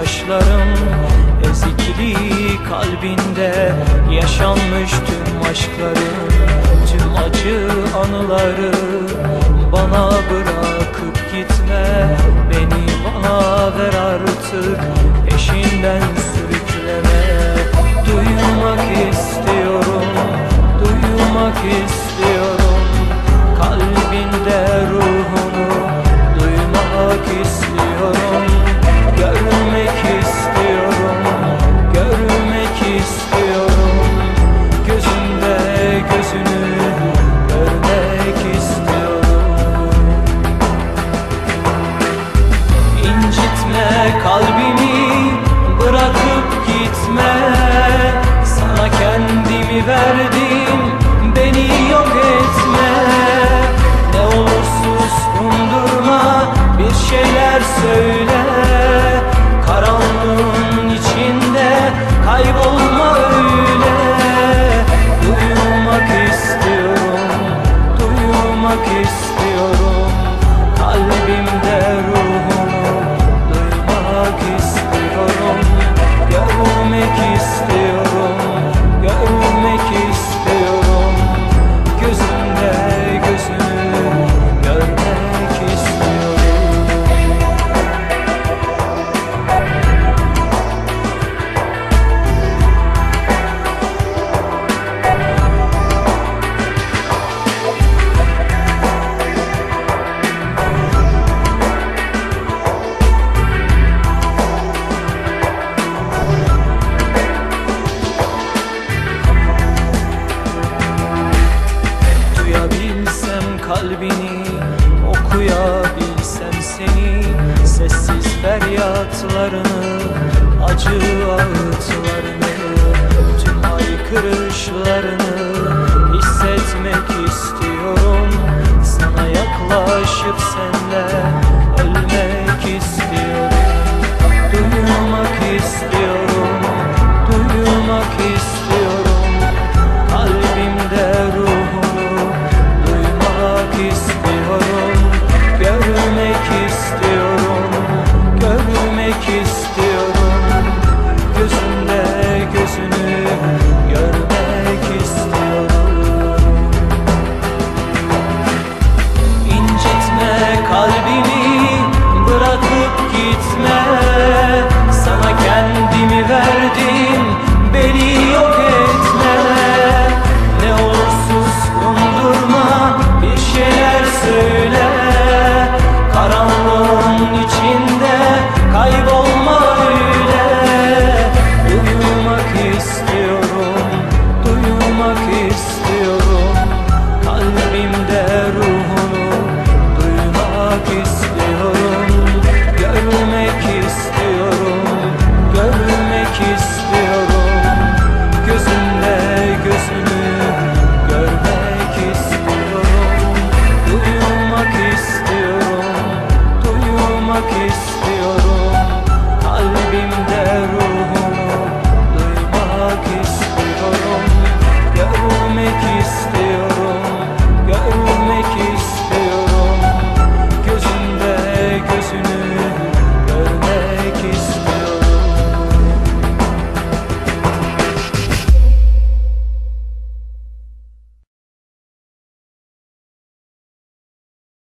yaşlarım Ezikli kalbinde yaşanmış tüm aşklarım Tüm acı anıları bana verdi. kalbini Okuyabilsem seni Sessiz feryatlarını Acı ağıtlarını Tüm haykırışlarını Hissetmek istiyorum. Sana yaklaşıp sen durma bir şeyler söyle. Karanlığın içinde kaybolma öyle. Duyulmak istiyorum, duyulmak istiyorum. Kalbimde ruhunu duymak istiyorum. yaşıyorum Kalbimde ruh